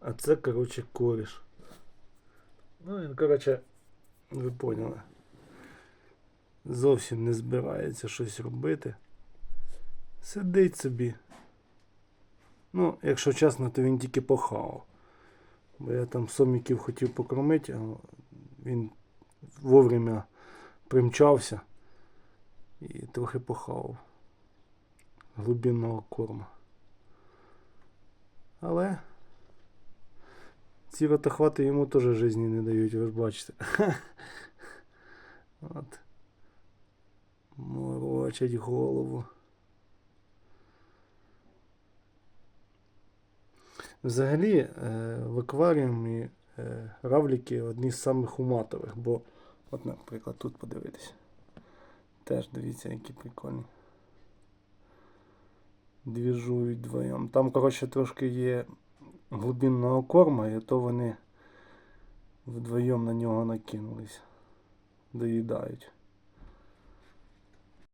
А це, коротше, коріш. Ну, він, коротше, ви поняли. Зовсім не збирається щось робити. Сидить собі. Ну, якщо чесно, то він тільки похавав. Бо я там соміків хотів покормити, а він вовремя примчався і трохи похавав глибинного корма. Але ці ротохвати йому теж житті не дають, ви ж бачите. От. Морочать голову. Взагалі, е, в акваріумі е, равліки одні з самих уматових, бо, от, наприклад, тут подивитись. Теж дивіться, які прикольні. Двіжують вдвоєм. Там, коротше, трошки є глибинного корма, і то вони вдвоєм на нього накинулись. Доїдають.